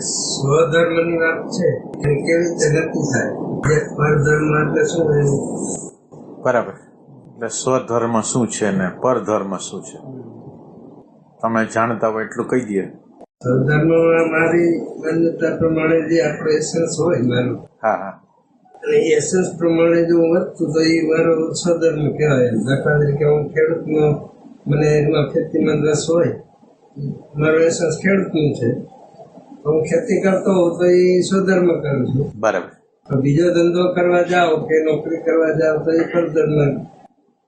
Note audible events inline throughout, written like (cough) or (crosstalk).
સ્વધર્મની વાત છે કેવી રીતે નક્કી થાય? પરધર્મ એટલે શું બરાબર. એટલે સ્વધર્મ શું છે ને પરધર્મ શું છે? તમે જાણતા હોય એટલું કહી દઈએ. સ્વધર્મમાં મારી માન્યતા પ્રમાણે જે આપણો એસન્સ હોય મારું હા હા. અને એ એસન્સ પ્રમાણે જો હું વધતું તો એ મારો સ્વધર્મ કહેવાય. દાખલા તરીકે હું ખેડૂતનો મને એમાં ખેતીમાં રસ હોય મારો એસન્સ ખેડૂતનું છે. હું ખેતી કરતો હોઉં તો એ સ્વધર્મ કરું છું. બરાબર. બીજો ધંધો કરવા જાઓ કે નોકરી કરવા જાઓ તો એ પરધર્મ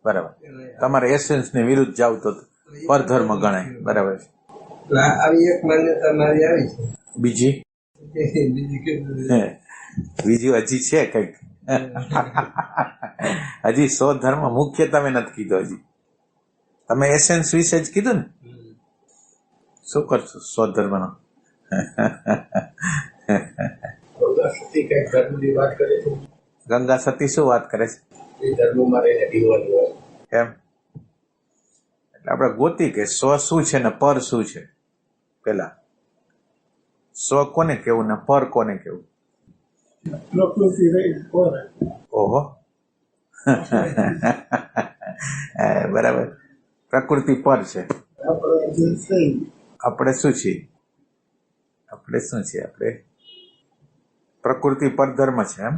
બરાબર. તમારે એસેન્સની વિરુદ્ધ જાવ તો પરધર્મ ગણાય. બરાબર છે. આવી એક માન્યતા મારી આવી છે. બીજી? બીજું હજી છે કંઈક. હજી સ્વધર્મ મુખ્ય તમે નથી કીધો હજી. તમે એસેન્સ વિશે જ કીધું ને? શું કરશો સ્વધર્મનો? ગંગા સતી શું વાત કરે છે? એમ? એટલે આપણે ગોતી કે સ્વ શું છે ને પર શું છે? પેલા. સ્વ કોને કેવું ને પર કોને કેવું? પ્રકૃતિ ઓહો. (laughs) એ, બરાબર. પ્રકૃતિ પર છે? આપણે શું છીએ? આપણે શું છે આપણે. પ્રકૃતિ પર ધર્મ છે એમ.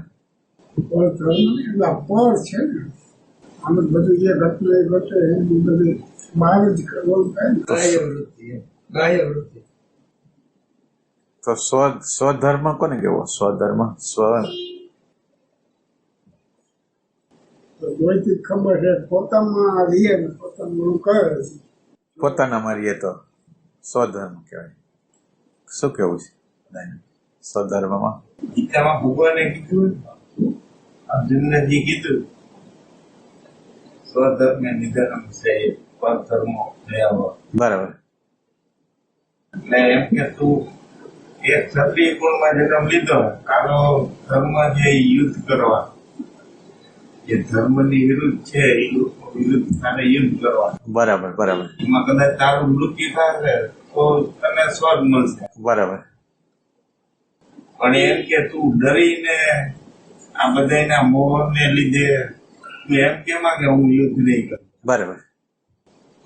પર ધર્મ એટલે છે ને. બધું જે ઘટના એ ઘટે એની બધી બહાર જ કરવાનું થાય બાહ્ય વૃત્તિ એમ. બાહ્ય વૃત્તિ. તો સ્વ સ્વધર્મ કોને કેવો સ્વધર્મ સ્વ. તો જોઈતી ખબર છે પોતામાં રહીએ પોતાનું કરે પોતાનામાં પોતાના મારીએ તો સ્વધર્મ કહેવાય. શું કેવું છે? સ્વધર્મમાં ગીતામાં ભગવાને કીધું અર્જુનને જે કીધું સ્વધર્મ નિધર્મ છે પરધર્મ બરાબર. એટલે એમ કે તું એક ક્ષત્રિય કુળમાં જન્મ લીધો તારો ધર્મ છે એ યુદ્ધ કરવા. જે ધર્મની વિરુદ્ધ છે એ લોકો વિરુદ્ધ તારે યુદ્ધ કરવા. બરાબર બરાબર. એમાં કદાચ તારું મૃત્યુ થશે તો તને સ્વર્ગ મળશે. બરાબર. પણ એમ કે તું ડરીને આ બધાના મોહને લીધે તું એમ કેમાં કે હું યુદ્ધ નહીં કરું? બરાબર.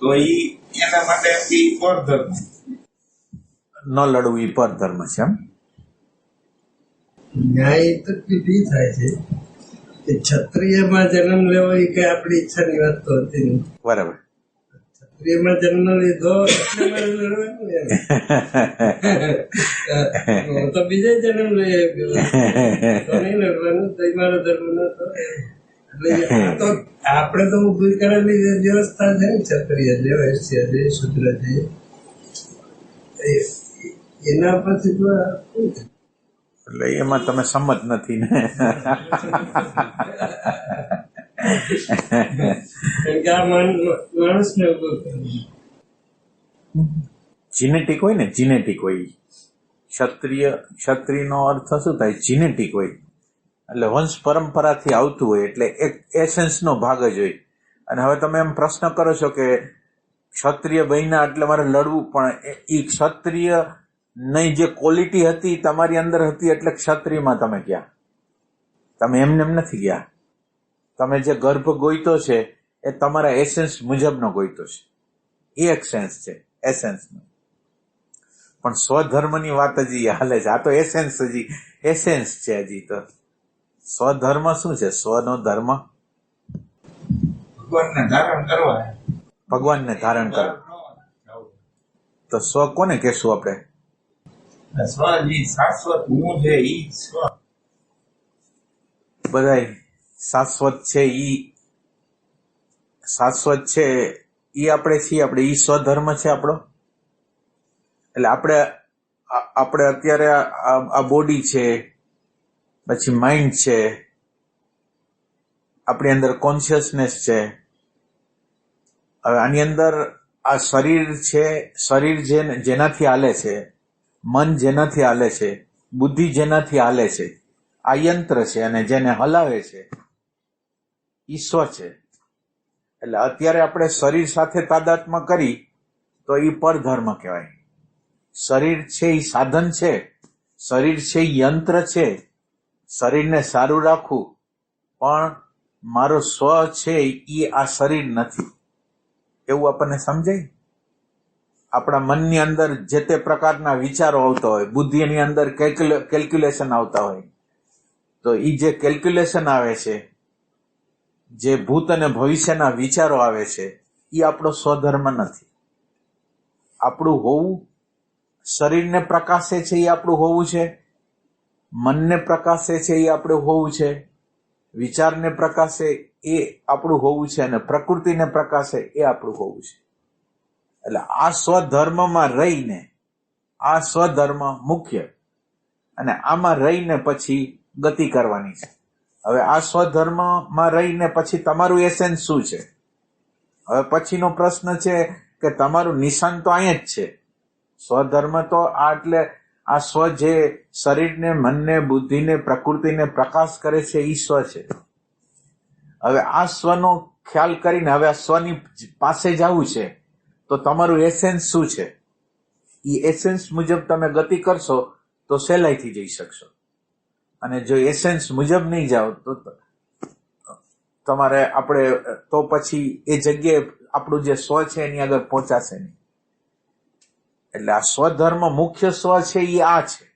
તો ઈ એના માટે એમ કે ઈ પરધર્મ ન લડવું એ પર ધર્મ છે એમ? ન્યાય તકલીફ એ થાય છે કે ક્ષત્રિયમાં જન્મ લેવો એ કઈ આપણી ઈચ્છાની વાત તો હતી નહીં. બરાબર. ક્ષત્રિયમાં જન્મ લીધો. (laughs) તો બીજે જન્મ લઈ લડવાનું તો મારો ધર્મ નતો તો આપણે તો ઊભી કરેલી વ્યવસ્થા છે ને ક્ષત્રિય જે વૈશ્ય જે શુદ્ર છે એના પછી તો છે? એટલે એમાં તમે સંમત નથી ને (laughs) જીનેટિક હોય ને, જીનેટિક હોય. ક્ષત્રિય, ક્ષત્રિયનો અર્થ શું થાય? જીનેટિક હોય. એટલે વંશ પરંપરાથી આવતું હોય, એટલે એક એસેન્સનો ભાગ જ હોય. અને હવે તમે એમ પ્રશ્ન કરો છો કે ક્ષત્રિય બન્યા એટલે મારે લડવું, પણ એ ક્ષત્રિય નહીં જે ક્વોલિટી હતી તમારી અંદર હતી એટલે ક્ષત્રિયમાં તમે ગયા. તમે એમને એમ નથી ગયા. તમે જે ગર્ભ ગોઈતો છે એ તમારા એસેન્સ મુજબનો ગોઈતો છે. એ એક સેન્સ છે એસેન્સનો પણ સ્વધર્મની વાત હજી હાલે છે. આ તો એસેન્સ હજી એસેન્સ છે હજી તો. સ્વધર્મ શું છે? સ્વનો ધર્મ. ભગવાનને ધારણ કરવા. ભગવાનને ધારણ કરવા. તો સ્વ કોને કહેશું આપણે? સ્વજી શાશ્વત હું છે ઈ સ્વ. બધાય શાશ્વત છે ઈ. શાશ્વત છે ઈ આપણે છીએ, આપણે ઈ સ્વધર્મ છે આપણો. એટલે આપણે આપણે અત્યારે આ- બોડી છે, પછી માઇન્ડ છે, આપણી અંદર કોન્શિયસનેસ છે. હવે આની અંદર આ શરીર છે, શરીર જેનાથી હાલે છે, મન જેનાથી હાલે છે, બુદ્ધિ જેનાથી હાલે છે, આ યંત્ર છે અને જેને હલાવે છે. ઈશ્વર છે. એટલે અત્યારે આપણે શરીર સાથે તાદાત્મ્ય કરી, તો એ પરધર્મ કહેવાય. શરીર છે એ સાધન છે. શરીર છે એ યંત્ર છે. શરીરને સારું રાખવું. પણ મારો સ્વ છે એ આ શરીર નથી. એવું આપણને સમજાય? આપણા મનની અંદર જે તે પ્રકારના વિચારો આવતા હોય, બુદ્ધિની અંદર કેલ્ક્યુલેશન આવતા હોય, તો એ જે કેલ્ક્યુલેશન આવે છે જે ભૂત અને ભવિષ્યના વિચારો આવે છે એ આપણો સ્વધર્મ નથી. આપણું હોવું, શરીરને પ્રકાશે છે એ આપણું હોવું છે, મનને પ્રકાશે છે એ આપણું હોવું છે, વિચારને પ્રકાશે એ આપણું હોવું છે અને પ્રકૃતિને પ્રકાશે એ આપણું હોવું છે. એટલે આ સ્વધર્મમાં રહીને, આ સ્વધર્મ મુખ્ય. અને આમાં રહીને પછી ગતિ કરવાની છે. હવે આ સ્વધર્મમાં રહીને પછી તમારું એસેન્સ શું છે? હવે પછીનો પ્રશ્ન છે કે તમારું નિશાન તો અહીંયા જ છે. સ્વધર્મ તો આ એટલે આ સ્વ જે શરીરને, મનને, બુદ્ધિને, પ્રકૃતિને પ્રકાશ કરે છે એ સ્વ છે. હવે આ સ્વનો ખ્યાલ કરીને હવે આ સ્વની પાસે જવું છે, તો તમારું એસેન્સ શું છે? એ એસેન્સ મુજબ તમે ગતિ કરશો, તો સહેલાઈથી જઈ શકશો. અને જો એસેન્સ મુજબ નહીં જાઓ, તો તમારે આપણે, તો પછી એ જગ્યાએ આપણું જે સ્વ છે એની આગળ પહોંચાશે નહીં. એટલે આ સ્વધર્મ મુખ્ય સ્વ છે એ આ છે.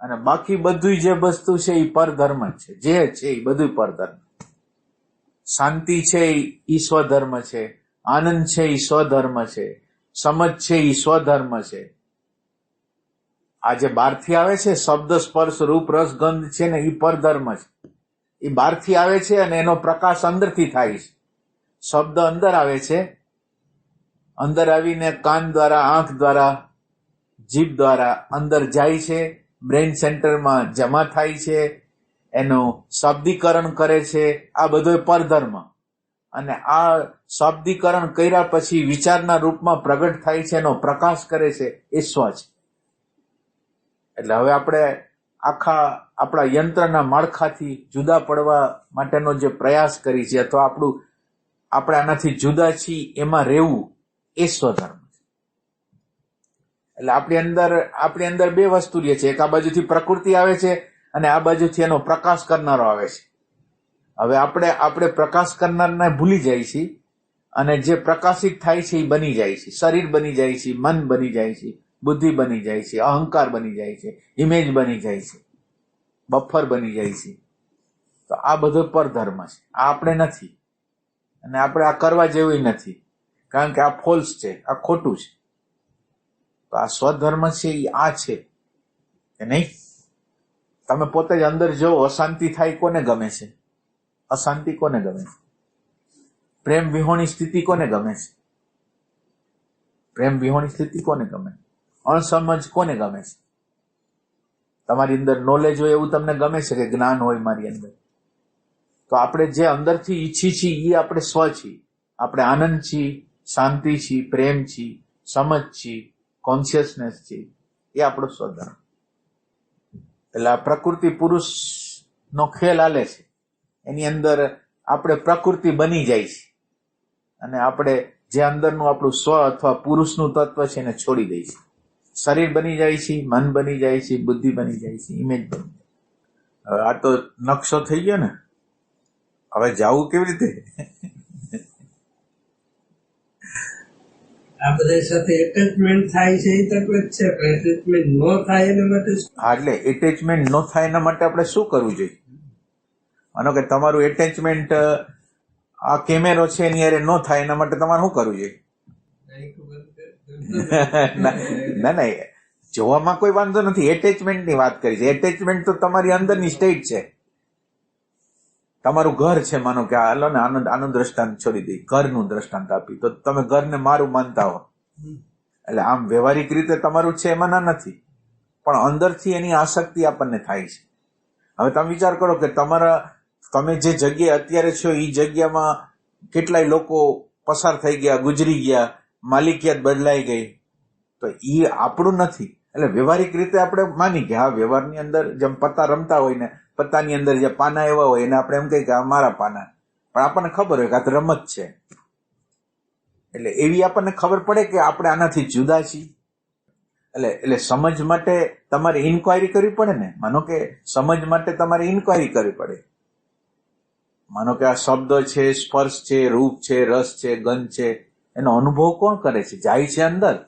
અને બાકી બધું જે વસ્તુ છે એ પરધર્મ છે. જે છે એ બધું પરધર્મ. શાંતિ છે એ સ્વધર્મ છે. આનંદ છે એ સ્વધર્મ છે. સમજ છે એ સ્વધર્મ છે. આ જે બહારથી આવે છે, શબ્દ, સ્પર્શ, રૂપ, રસ, ગંધ છે ને એ પરધર્મ છે. એ બહારથી આવે છે અને એનો પ્રકાશ અંદરથી થાય છે. શબ્દ અંદર આવે છે. અંદર આવીને કાન દ્વારા, આંખ દ્વારા, જીભ દ્વારા અંદર જાય છે. બ્રેન સેન્ટરમાં જમા થાય છે. એનું શબ્દીકરણ કરે છે. આ બધો પરધર્મ. અને આ શબ્દીકરણ કર્યા પછી વિચારના રૂપમાં પ્રગટ થાય છે, એનો પ્રકાશ કરે છે, એ સ્વ છે. એટલે હવે આપણે આખા આપણા યંત્રના માળખાથી જુદા પડવા માટેનો જે પ્રયાસ કરી છે અથવા આપણું, આપણે આનાથી જુદા છીએ, એમાં રહેવું એ સ્વધર્મ છે. એટલે આપણી અંદર આપણી અંદર બે વસ્તુ રહે છે. એક આ બાજુથી પ્રકૃતિ આવે છે અને આ બાજુથી એનો પ્રકાશ કરનારો આવે છે. હવે આપણે આપણે પ્રકાશ કરનારને ભૂલી જાય છીએ અને જે પ્રકાશિત થાય છે એ બની જાય છે. શરીર બની જાય છે, મન બની જાય છે. બુદ્ધિ બની જાય છે, અહંકાર બની જાય છે ઇમેજ બની જાય છે, બફર બની જાય છે. તો આ બધો પરધર્મ છે. આ આપણે નથી. અને આપણે આ કરવા જેવું નથી. કારણ કે આ ફોલ્સ છે, આ ખોટું છે. તો આ સ્વધર્મ છે એ આ છે. કે નહીં? તમે પોતે જ અંદર જો અશાંતિ થાય કોને ગમે છે? અશાંતિ કોને ગમે છે? પ્રેમ વિહોણી સ્થિતિ કોને ગમે છે? પ્રેમ વિહોણી સ્થિતિ કોને ગમે? અણસમજ કોને ગમે છે? તમારી અંદર નોલેજ હોય એવું તમને ગમે છે કે જ્ઞાન હોય મારી અંદર? તો આપણે જે અંદરથી ઈચ્છી છીએ એ આપણે સ્વ છીએ. આપણે આનંદ છીએ, શાંતિ છીએ, પ્રેમ છીએ, સમજ છીએ કોન્શિયસનેસ છીએ. એ આપણો સ્વધર્મ. એટલે આ પ્રકૃતિ પુરુષ નો ખેલ હાલે છે. એની અંદર આપણે પ્રકૃતિ બની જાય છે. અને આપણે જે અંદરનું આપણું સ્વ અથવા પુરુષનું તત્વ છે એને છોડી દઈએ છીએ શરીર બની જાય છે મન બની જાય છે બુદ્ધિ બની જાય છે ઇમેજ બની જાય હવે આ તો નકશો થઈ ગયો ને. હવે જાવું કેવી રીતે? આ બધા સાથે એટેચમેન્ટ થાય છે એ તકલીફ છે એટેચમેન્ટ ન થાય એના માટે હા એટલે એટેચમેન્ટ ન થાય એના માટે આપણે શું કરવું જોઈએ? માનો કે તમારું એટેચમેન્ટ આ કેમેરો છે એની અરે ન થાય એના માટે તમારે શું કરવું જોઈએ? ના ના ના, જોવામાં કોઈ વાંધો નથી. એટેચમેન્ટની વાત કરી છે. એટેચમેન્ટ તો તમારી અંદરની સ્ટેટ છે. તમારું ઘર છે માનો કે. હાલો ને આનંદ આનું દ્રષ્ટાંત છોડી દઈ ઘરનું દ્રષ્ટાંત આપી. તો તમે ઘરને મારું માનતા હો. એટલે આમ વ્યવહારિક રીતે તમારું છે એમાં ના નથી. પણ અંદરથી એની આસક્તિ આપણને થાય છે. હવે તમે વિચાર કરો કે તમારા તમે જે જગ્યાએ અત્યારે છો એ જગ્યામાં કેટલાય લોકો પસાર થઈ ગયા ગુજરી ગયા. માલિકિયત બદલાઈ ગઈ. તો એ આપણું નથી. એટલે વ્યવહારિક રીતે આપણે માની કે હા, વ્યવહારની અંદર જેમ પત્તા રમતા હોય ને, પત્તાની અંદર જે પાના એવા હોય, એને આપણે એમ કહીએ કે આ મારા પાના. પણ આપણને ખબર હોય કે આ તો રમત છે. એટલે એવી આપણને ખબર પડે કે આપણે આનાથી જુદા છીએ. એટલે એટલે સમજ માટે તમારે ઇન્ક્વાયરી કરવી પડે ને? માનો કે સમજ માટે તમારે ઇન્ક્વાયરી કરવી પડે. માનો કે આ શબ્દ છે, સ્પર્શ છે, રૂપ છે, રસ છે, ગંધ છે. એનો અનુભવ કોણ કરે છે? જાય છે અંદર.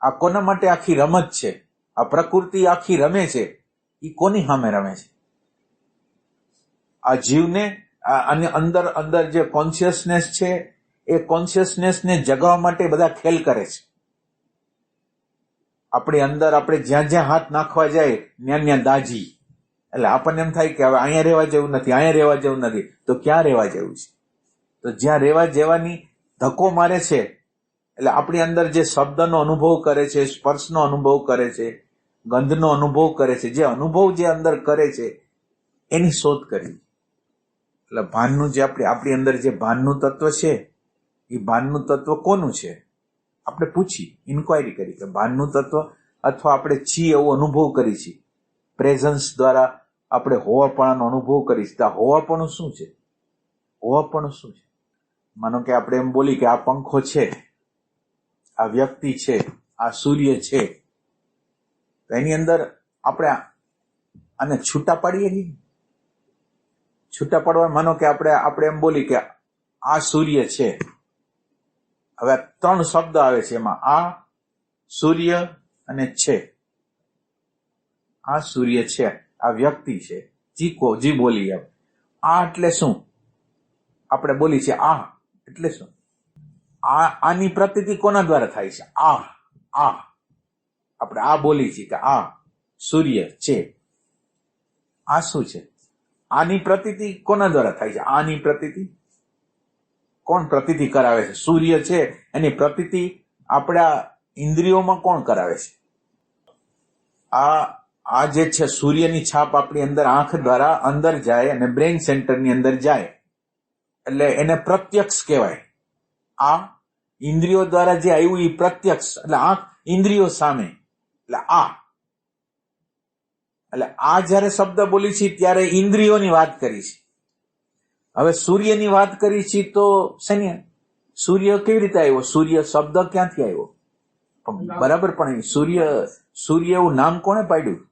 આ કોના માટે આખી રમત છે? આ પ્રકૃતિ આખી રમે છે? એ કોની સામે રમે છે? આ જીવને અને અંદર અંદર જે કોન્શિયસનેસ છે, એ કોન્શિયસનેસને જગાવવા માટે બધા ખેલ કરે છે. આપણી અંદર આપણે જ્યાં જ્યાં હાથ નાખવા જાય, ત્યાં ત્યાં દાજી. એટલે આપણને એમ થાય કે હવે અહીંયા રહેવા જેવું નથી, અહીંયા રહેવા જેવું નથી. તો ક્યાં રહેવા જેવું છે? તો જ્યાં રહેવા જેવાની ધક્કો મારે છે. એટલે આપણી અંદર જે શબ્દનો અનુભવ કરે છે, સ્પર્શનો અનુભવ કરે છે, ગંધનો અનુભવ કરે છે, જે અનુભવ જે અંદર કરે છે, એની શોધ કરવી. એટલે ભાનનું જે આપણી આપણી અંદર જે ભાનનું તત્વ છે, એ ભાનનું તત્વ કોનું છે? આપણે પૂછી ઇન્ક્વાયરી કરી કે ભાનનું તત્વ અથવા આપણે છીએ એવો અનુભવ કરી છીએ. પ્રેઝન્સ દ્વારા આપણે હોવાપણાનો અનુભવ કરી છીએ તો હોવાપણું શું છે? હોવાપણું શું છે? માનો કે આપણે એમ બોલી કે આ પંખો છે, આ વ્યક્તિ છે, આ સૂર્ય છે, તો એની અંદર આપણે આને છૂટા પાડીએ છીએ છૂટા પાડવા માનો કે આપણે આપણે એમ બોલી કે આ સૂર્ય છે. હવે ત્રણ શબ્દ આવે છે એમાં. આ સૂર્ય અને છે. આ સૂર્ય છે, આ વ્યક્તિ છે. જી કો જી બોલી આ એટલે શું? આપણે બોલી છે આ. એટલે શું? આ, આની પ્રતિતિ કોના દ્વારા થાય છે? આ આ. આપણે આ બોલી છીએ કે આ સૂર્ય છે. આ શું છે? આની પ્રતિતિ કોના દ્વારા થાય છે? આની પ્રતિતિ? કોણ પ્રતિતિ કરાવે છે? સૂર્ય છે. એની પ્રતિતિ આપણા ઇન્દ્રિયોમાં કોણ કરાવે છે? આ આ જે છે, સૂર્યની છાપ આપણી અંદર આંખ દ્વારા અંદર જાય અને બ્રેઇન સેન્ટરની અંદર જાય. એટલે એને પ્રત્યક્ષ કહેવાય. આ ઇન્દ્રિયો દ્વારા જે આવ્યું એ પ્રત્યક્ષ. એટલે આંખ ઇન્દ્રિયો સામે. એટલે આ. એટલે આ જ્યારે શબ્દ બોલી છે ત્યારે ઇન્દ્રિયોની વાત કરી છે. હવે સૂર્યની વાત કરી છે તો શેની? સૂર્ય કેવી રીતે આવ્યો? સૂર્ય શબ્દ ક્યાંથી આવ્યો? બરાબર, પણ સૂર્ય સૂર્ય એવું નામ કોણે પાડ્યું?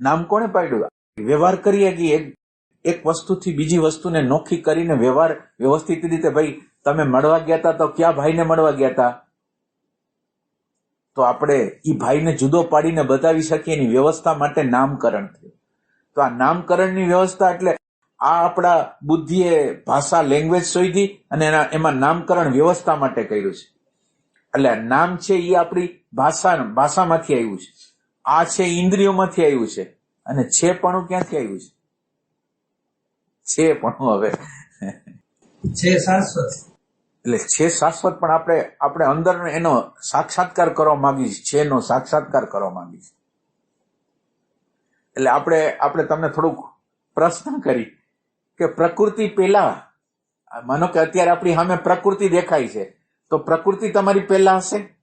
નામ કોણે પાડ્યું? વ્યવહાર કરીએ કે એક વસ્તુથી બીજી વસ્તુને નોખી કરીને વ્યવહાર વ્યવસ્થિત રીતે, ભાઈ, તમે મળવા ગયા હતા તો ક્યાં ભાઈને મળવા ગયા હતા તો આપણે એ ભાઈને જુદો પાડીને બતાવી શકીએ એની વ્યવસ્થા માટે નામકરણ થયું. તો આ નામકરણની વ્યવસ્થા એટલે આ આપણા બુદ્ધિએ ભાષા લેંગ્વેજ શોધી અને એના, એમાં નામકરણ વ્યવસ્થા માટે કર્યું છે. એટલે નામ છે એ આપણી ભાષા, ભાષામાંથી આવ્યું છે. આ છે ઇન્દ્રિયોમાંથી આવ્યું છે. અને છે પણ ક્યાંથી આવ્યું છે? છે પણ હવે. છે શાશ્વત. એટલે છે શાશ્વત પણ આપણે આપણે અંદર એનો સાક્ષાત્કાર કરવા માંગી છે. નો સાક્ષાત્કાર કરવા માંગી છે. એટલે આપણે આપણે તમને થોડુંક પ્રશ્ન કરી કે પ્રકૃતિ પેલા માનો કે અત્યારે આપણી સામે પ્રકૃતિ દેખાય છે તો પ્રકૃતિ તમારી પહેલા હશે?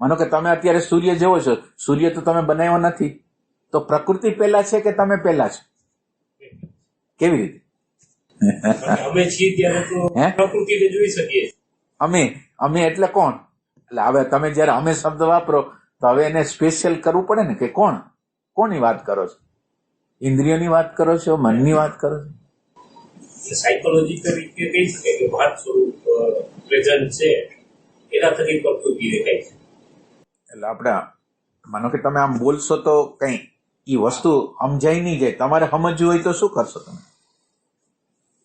માનો કે તમે અત્યારે સૂર્ય જેવો છો. સૂર્ય તો તમે બનાવ્યો નથી. તો પ્રકૃતિ પહેલા છે કે તમે પહેલા છો? કેવી રીતે? અમે છીએ ત્યારે તો? પ્રકૃતિને જોઈ શકીએ. અમે? અમે એટલે કોણ? એટલે હવે તમે જયારે અમે શબ્દ વાપરો તો હવે એને સ્પેશિયલ કરવું પડે ને કે કોણ? કોની વાત કરો છો? ઇન્દ્રિયોની વાત કરો છો? મનની વાત કરો છો? સાયકોલોજી તરીકે કહી શકાય કે વાત સ્વરૂપ પ્રેઝન્ટ છે એના થકી પ્રકૃતિ દેખાય છે એટલે આપણે માનો કે તમે આમ બોલશો તો કઈ ઈ વસ્તુ સમજાય નહીં જાય. તમારે સમજવું હોય તો શું કરશો તમે?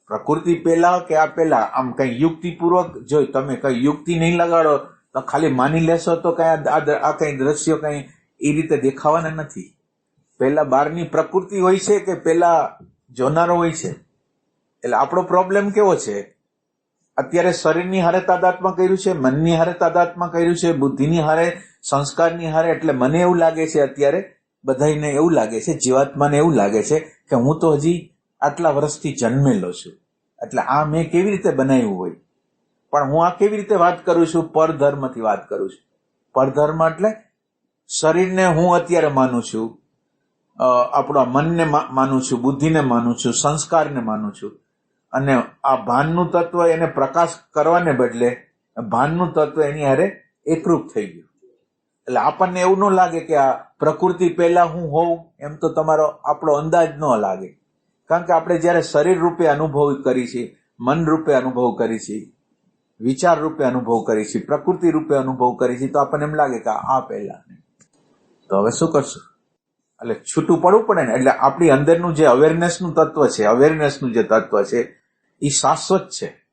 પ્રકૃતિ પહેલા કે આ પહેલા આમ કઈ યુક્તિપૂર્વક જોઈ તમે કઈ યુક્તિ નહીં લગાડો, તો ખાલી માની લેશો તો કઈ આ કઈ દ્રશ્યો કઈ એ રીતે દેખાવાના નથી. પહેલા બહારની પ્રકૃતિ હોય છે કે પહેલા જોનારો હોય છે? એટલે આપણો પ્રોબ્લેમ કેવો છે? અત્યારે શરીરની હારે તાદાત્મા કર્યું છે, મનની હારે તાદાત્મા કર્યું છે, બુદ્ધિની હારે, સંસ્કારની હારે, એટલે મને એવું લાગે છે અત્યારે બધાને એવું લાગે છે, જીવાત્માને એવું લાગે છે કે હું તો હજી આટલા વર્ષથી જન્મેલો છું. એટલે આ મેં કેવી રીતે બનાવ્યું હોય? પણ હું આ કેવી રીતે વાત કરું છું? પરધર્મથી વાત કરું છું. પરધર્મ એટલે શરીરને હું અત્યારે માનું છું આપણા મનને માનું છું, બુદ્ધિને માનું છું, સંસ્કારને માનું છું. અને આ ભાનનું તત્વ એને પ્રકાશ કરવાને બદલે ભાનનું તત્વ એની હારે એકરૂપ થઈ ગયું. એટલે આપણને એવું ન લાગે કે આ પ્રકૃતિ પહેલા હું હોઉં, એમ તો તમારો આપણો અંદાજ ન લાગે. કારણ કે આપણે જ્યારે શરીર રૂપે અનુભવ કરી છે, મન રૂપે અનુભવ કરી છે, વિચાર રૂપે અનુભવ કરી છે, પ્રકૃતિ રૂપે અનુભવ કરી છે, તો આપણને એમ લાગે કે આ પહેલા તો હવે શું કરશું? એટલે છૂટું પડવું પડે ને. એટલે આપણી અંદરનું જે અવેરનેસનું તત્વ છે અવેરનેસનું જે તત્વ છે એ શાશ્વત છે.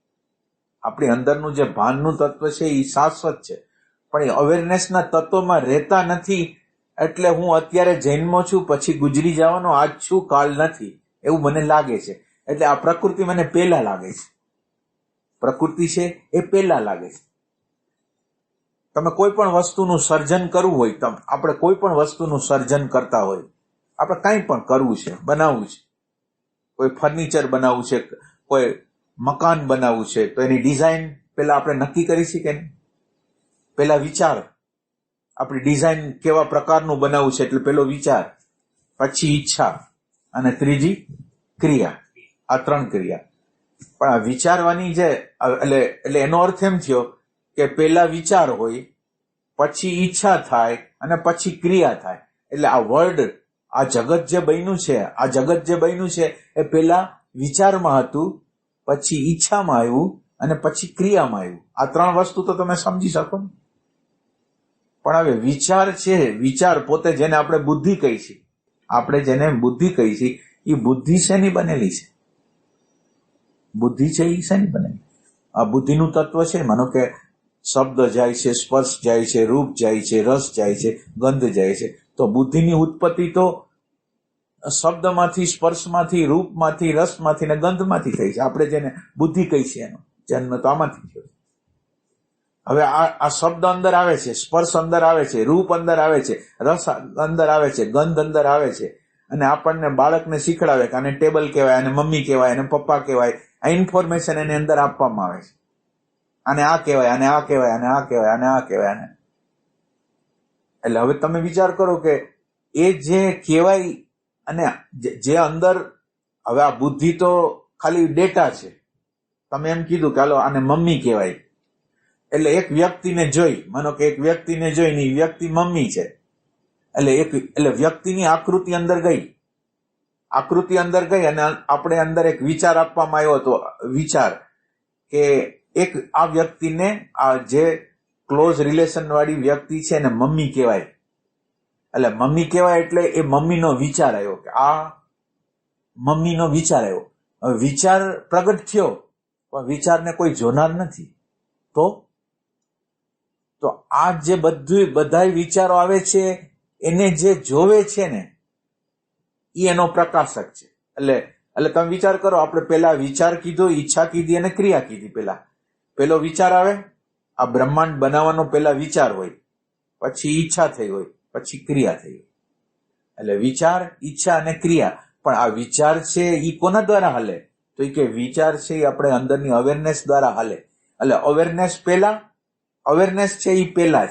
આપણી અંદરનું જે ભાનનું તત્વ છે એ શાશ્વત છે. પણ એ અવેરનેસના તત્વમાં રહેતા નથી. એટલે હું અત્યારે જન્મો છું, પછી ગુજરી જવાનો, આજ છું, કાલ નથી. એવું મને લાગે છે. એટલે આ પ્રકૃતિ મને પહેલા લાગે છે. પ્રકૃતિ છે એ પહેલા લાગે છે. તમે કોઈ પણ વસ્તુનું સર્જન કરવું હોય, તમ આપણે કોઈ પણ વસ્તુનું સર્જન કરતા હોય, આપણે કાંઈ પણ કરવું છે, બનાવવું છે. કોઈ ફર્નિચર બનાવવું છે, કોઈ મકાન બનાવવું છે, તો એની ડિઝાઇન પહેલા આપણે નક્કી કરી છીએ કે નહીં? પહેલા વિચાર. આપણી ડિઝાઇન કેવા પ્રકારનું બનાવવું છે એટલે પેલો વિચાર. પછી ઈચ્છા. અને ત્રીજી ક્રિયા. આ ત્રણ ક્રિયા. પણ આ વિચારવાની જે, એટલે એટલે એનો અર્થ એમ થયો કે પહેલા વિચાર હોય, પછી ઈચ્છા થાય, અને પછી ક્રિયા થાય. એટલે આ વર્ડ આ જગત જે બન્યું છે, આ જગત જે બન્યું છે, એ પહેલા વિચારમાં હતું, પછી ઈચ્છામાં આવ્યું, અને પછી ક્રિયામાં આવ્યું. આ ત્રણ વસ્તુ તો તમે સમજી શકો ને? પણ હવે વિચાર છે, વિચાર પોતે જેને આપણે બુદ્ધિ કહી છે, આપણે જેને બુદ્ધિ કહી છે, એ બુદ્ધિ શેની બનેલી છે? બુદ્ધિ છે એ શેની બનેલી? આ બુદ્ધિનું તત્વ છે, માનો કે શબ્દ જાય છે, સ્પર્શ જાય છે, રૂપ જાય છે, રસ જાય છે, ગંધ જાય છે, તો બુદ્ધિની ઉત્પત્તિ તો શબ્દમાંથી, સ્પર્શમાંથી, રૂપમાંથી, રસમાંથી ને ગંધમાંથી થઈ છે. આપણે જેને બુદ્ધિ કહી છે એનો, જન્મ તો આમાંથી થયો છે. હવે આ આ શબ્દ અંદર આવે છે, સ્પર્શ અંદર આવે છે, રૂપ અંદર આવે છે, રસ અંદર આવે છે, ગંધ અંદર આવે છે. અને આપણને બાળકને શીખડાવે કે આને ટેબલ કહેવાય અને મમ્મી કહેવાય અને પપ્પા કહેવાય, આ ઇન્ફોર્મેશન એની અંદર આપવામાં આવે છે. આને આ કહેવાય અને આ કહેવાય અને આ કહેવાય અને આ કહેવાય અને એટલે હવે તમે વિચાર કરો કે એ જે કહેવાય અને જે અંદર, હવે આ બુદ્ધિ તો ખાલી ડેટા છે. તમે એમ કીધું કે હાલો આને મમ્મી કહેવાય. એટલે એક વ્યક્તિને જોઈ, માનો કે એક વ્યક્તિને જોઈ ને વ્યક્તિ મમ્મી છે. એટલે એક, એટલે વ્યક્તિની આકૃતિ અંદર ગઈ. આકૃતિ અંદર ગઈ અને આપણે અંદર એક વિચાર આપવામાં આવ્યો હતો, વિચાર કે એક, આ વ્યક્તિને, આ જે ક્લોઝ રિલેશન વાળી વ્યક્તિ છે એને મમ્મી કહેવાય. એટલે મમ્મી કહેવાય એટલે એ મમ્મીનો વિચાર આવ્યો કે આ મમ્મીનો વિચાર આવ્યો. વિચાર પ્રગટ થયો, પણ વિચારને કોઈ જોનાર નથી. તો તો આ જે બધું બધાય વિચારો આવે છે, એને જે જોવે છે ને એ એનો પ્રકાશક છે. એટલે એટલે તમે વિચાર કરો, આપણે પેલા વિચાર કીધો, ઈચ્છા કીધી અને ક્રિયા કીધી પેલા. પેલો વિચાર આવે, આ બ્રહ્માંડ બનાવવાનો પેલા વિચાર હોય, પછી ઈચ્છા થઈ હોય, પછી ક્રિયા થઈ હોય. એટલે વિચાર, ઈચ્છા અને ક્રિયા. પણ આ વિચાર છે એ કોના દ્વારા હાલે? તો એ કે વિચાર છે એ આપણે અંદરની અવેરનેસ દ્વારા હાલે. એટલે અવેરનેસ પહેલા અવેરનેસ છે એ પહેલા જ.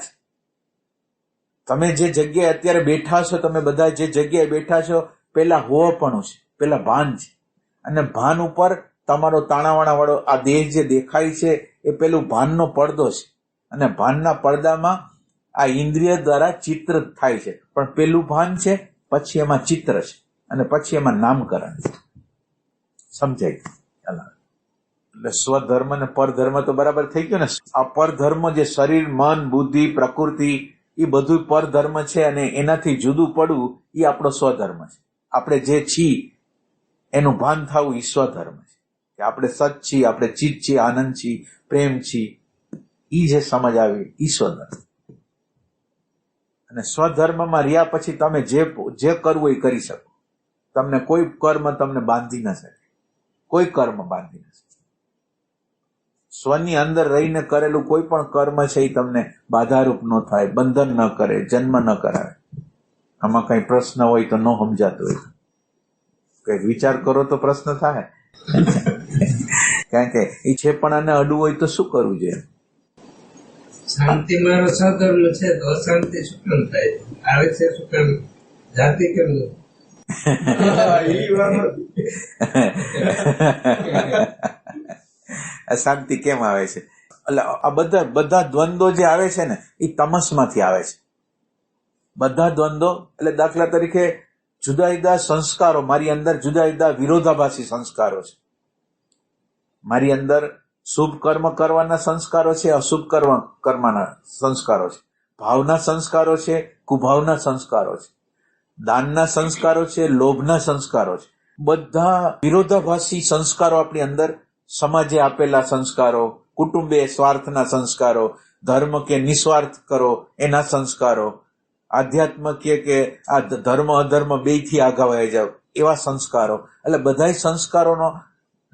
તમે જે જગ્યાએ અત્યારે બેઠા છો, તમે બધા જે જગ્યાએ બેઠા છો પેલા હોવાપણું છે પેલા ભાન છે. અને ભાન ઉપર તમારો તાણાવાણા વાળો આ દેહ જે દેખાય છે, એ પેલું ભાનનો પડદો છે. અને ભાનના પડદામાં આ ઇન્દ્રિય દ્વારા ચિત્ર થાય છે. પણ પેલું ભાન છે, પછી એમાં ચિત્ર છે. અને પછી એમાં નામકરણ છે. સમજાય? એટલે સ્વધર્મ અને પરધર્મ તો બરાબર થઈ ગયો ને? આ પરધર્મ જે શરીર, મન, બુદ્ધિ, પ્રકૃતિ, એ બધું પરધર્મ છે અને એનાથી જુદું પડવું એ આપણો સ્વધર્મ છે. આપણે જે છીએ એનું ભાન થવું એ સ્વધર્મ છે. કે આપણે સત છીએ આપણે ચિત્ત છીએ આનંદ છીએ પ્રેમ છીએ એ જે સમજ આવી એ સ્વધર્મ. અને સ્વધર્મમાં રહ્યા પછી તમે જે જે કરવું એ કરી શકો. તમને કોઈ કર્મ તમને બાંધી ન શકે. કોઈ કર્મ બાંધી ન શકે. સ્વની અંદર રહીને કરેલું કોઈ પણ કર્મ છે એ તમને બાધારૂપ ન થાય બંધન ન કરે જન્મ ન કરાવે. આમાં કઈ પ્રશ્ન હોય તો ન સમજાતો હોય. કઈ વિચાર કરો તો પ્રશ્ન થાય. કારણ કે એ છે પણ આને અડવું હોય તો શું કરવું જોઈએ? શાંતિ મારો સધર્મ છે તો અશાંતિ શું કામ થાય? આવે છે શું કામ? જાતિ કેમ નથી? (laughs) (laughs) ઈ અશાંતિ કેમ આવે છે? એટલે આ બધા બધા દ્વંદ્વો જે આવે છે ને એ તમસમાંથી આવે છે. બધા દ્વંદ્વો, એટલે દાખલા તરીકે જુદા જુદા સંસ્કારો, મારી અંદર જુદા જુદા વિરોધાભાસી સંસ્કારો છે. મારી અંદર શુભ કર્મ કરવાના સંસ્કારો છે, અશુભ કર્મ કર્મના સંસ્કારો છે. ભાવના સંસ્કારો છે, કુભાવના સંસ્કારો છે. દાનના સંસ્કારો છે, લોભના સંસ્કારો છે. બધા વિરોધાભાસી સંસ્કારો આપણી અંદર સમાજે આપેલા સંસ્કારો, કુટુંબે સ્વાર્થના સંસ્કારો, ધર્મ કે નિસ્વાર્થ કરો એના સંસ્કારો. આધ્યાત્મ કે કે આ ધર્મ અધર્મ બેથી આગા વહી જાવ એવા સંસ્કારો. એટલે બધા સંસ્કારોનો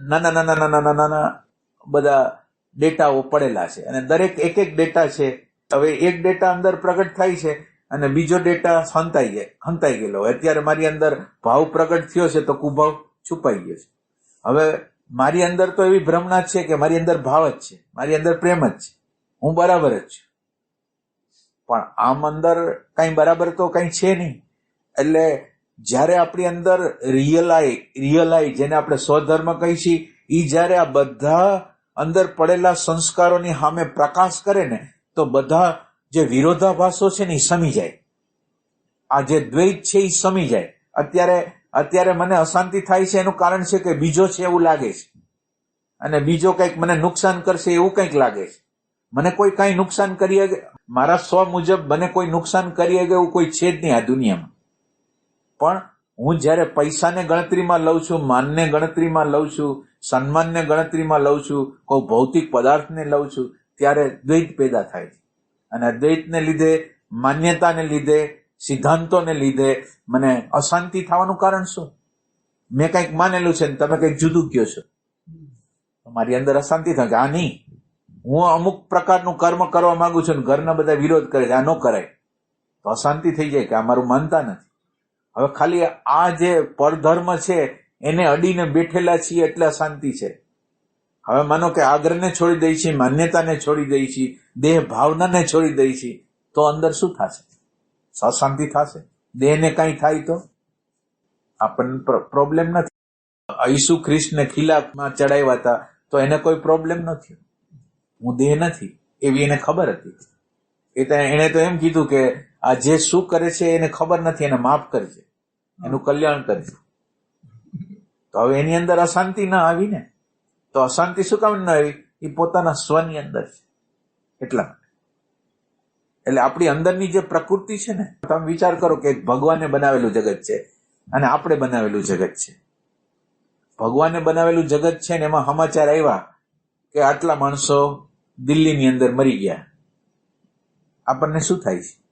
નાના નાના નાના નાના નાના બધા ડેટાઓ પડેલા છે. અને દરેક એક એક ડેટા છે. હવે એક ડેટા અંદર પ્રગટ થાય છે અને બીજો ડેટા હંતાઈ જાય, હંતાઈ ગયેલો અત્યારે મારી અંદર ભાવ પ્રગટ થયો છે તો કુભાવ છુપાઈ ગયો છે. હવે મારી અંદર તો એવી ભ્રમણા છે કે મારી અંદર ભાવ જ છે. મારી અંદર પ્રેમ જ છે. હું બરાબર જ છું. પણ આમ અંદર કઈ બરાબર તો કઈ છે નહીં. એટલે જ્યારે આપણી અંદર રિયલાઈ રિયલાઈ જેને આપણે સ્વધર્મ કહી છીએ એ જ્યારે આ બધા અંદર પડેલા સંસ્કારોની સામે પ્રકાશ કરે ને, તો બધા જે વિરોધાભાસો છે ને એ સમી જાય. આ જે દ્વૈત છે એ સમી જાય. અત્યારે અત્યારે મને અશાંતિ થાય છે, એનું કારણ છે કે બીજો છે એવું લાગે છે. અને બીજો કંઈક મને નુકસાન કરશે એવું કંઈક લાગે છે. મને કોઈ કાંઈ નુકસાન કરી શકે મારા સ્વ મુજબ મને કોઈ નુકસાન કરી શકે એવું કોઈ છે જ નહીં આ દુનિયામાં. પણ હું જ્યારે પૈસાને ગણતરીમાં લઉં છું, માનને ગણતરીમાં લઉં છું, સન્માનને ગણતરીમાં લઉં છું, કોઈ ભૌતિક પદાર્થને લઉં છું, ત્યારે દ્વૈત પેદા થાય છે. અને દ્વૈતને લીધે, માન્યતાને લીધે સિદ્ધાંતોને લીધે મને અશાંતિ થવાનું કારણ શું? મેં કંઈક માનેલું છે ને તમે કંઈક જુદું કહો છો. મારી અંદર અશાંતિ થાય આ નહીં. હું અમુક પ્રકારનું કર્મ કરવા માંગુ છું ને ઘરના બધા વિરોધ કરે છે, આ ન કરાય. તો અશાંતિ થઈ જાય કે આ મારું માનતા નથી. હવે ખાલી આ જે પરધર્મ છે, એને અડીને બેઠેલા છીએ એટલે અશાંતિ છે. હવે માનો કે આગ્રહને છોડી દઈ છીએ, માન્યતાને છોડી દઈ છીએ, દેહ ભાવનાને છોડી દઈ છીએ, તો અંદર શું થશે? અશાંતિ થશે. દેહને કઈ થાય તો? આપણને પ્રોબ્લેમ નથી. ઈસુ ખ્રિસ્તને ખિલાફમાં ચડાવ્યા હતા, તો એને કોઈ પ્રોબ્લેમ નથી. હું દેહ નથી, એવી એને ખબર હતી. એ એને તો એમ કીધું કે આ જે શું કરે છે એને ખબર નથી, એને માફ કરજે. એનું કલ્યાણ કરજે. તો હવે એની અંદર અશાંતિ ના આવી ને? તો અશાંતિ શું કામ ન આવી? એ પોતાના સ્વની અંદર છે. એટલા એટલે આપણી અંદરની જે પ્રકૃતિ છે ને તમે વિચાર કરો કે ભગવાને બનાવેલું જગત છે અને આપણે બનાવેલું જગત છે. ભગવાને બનાવેલું જગત છે ને એમાં સમાચાર આવ્યા કે આટલા માણસો દિલ્હીની અંદર મરી ગયા. આપણને શું થાય છે?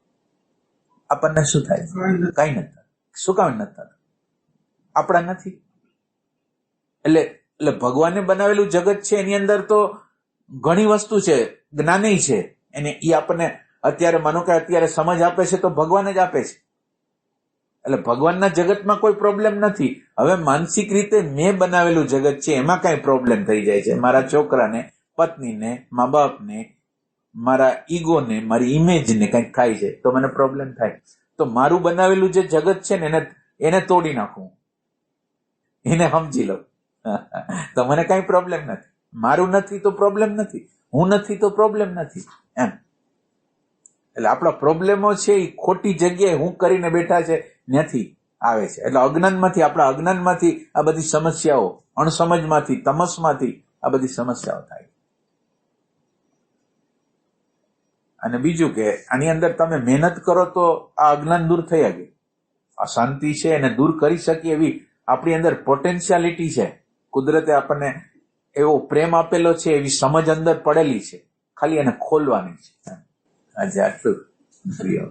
આપણને શું થાય કઈ નથી. શું કામ નથી? આપણા નથી. એટલે એટલે ભગવાને બનાવેલું જગત છે એની અંદર તો ઘણી વસ્તુ છે જ્ઞાની છે એને એ આપણને અત્યારે માનો કે અત્યારે સમજ આપે છે તો ભગવાન જ આપે છે. એટલે ભગવાનના જગતમાં કોઈ પ્રોબ્લેમ નથી. હવે માનસિક રીતે મેં બનાવેલું જગત છે, એમાં કાંઈ પ્રોબ્લેમ થઈ જાય છે. મારા છોકરાને, પત્નીને મા બાપને મારા ઈગોને, મારી ઇમેજને કંઈક થાય છે, તો મને પ્રોબ્લેમ થાય. તો મારું બનાવેલું જે જગત છે ને, એને એને તોડી નાખું. એને સમજી લો (laughs) તો મને કાંઈ પ્રોબ્લેમ નથી. મારું નથી તો પ્રોબ્લેમ નથી. હું નથી તો પ્રોબ્લેમ નથી. એમ. એટલે આપણા પ્રોબ્લેમો છે એ ખોટી જગ્યાએ હું કરીને બેઠા છે નથી આવે છે. એટલે અજ્ઞાનમાંથી, આપણા અજ્ઞાનમાંથી આ બધી સમસ્યાઓ, અણસમજમાંથી, તમસમાંથી આ બધી સમસ્યાઓ થાય. અને બીજું કે આની અંદર તમે મહેનત કરો તો આ અજ્ઞાન દૂર થઈ શકે અશાંતિ છે એને દૂર કરી શકીએ એવી આપણી અંદર પોટેન્શિયાલિટી છે. કુદરતે આપણને એવો પ્રેમ આપેલો છે એવી સમજ અંદર પડેલી છે. ખાલી એને ખોલવાની છે. આજે આટલું પ્રિય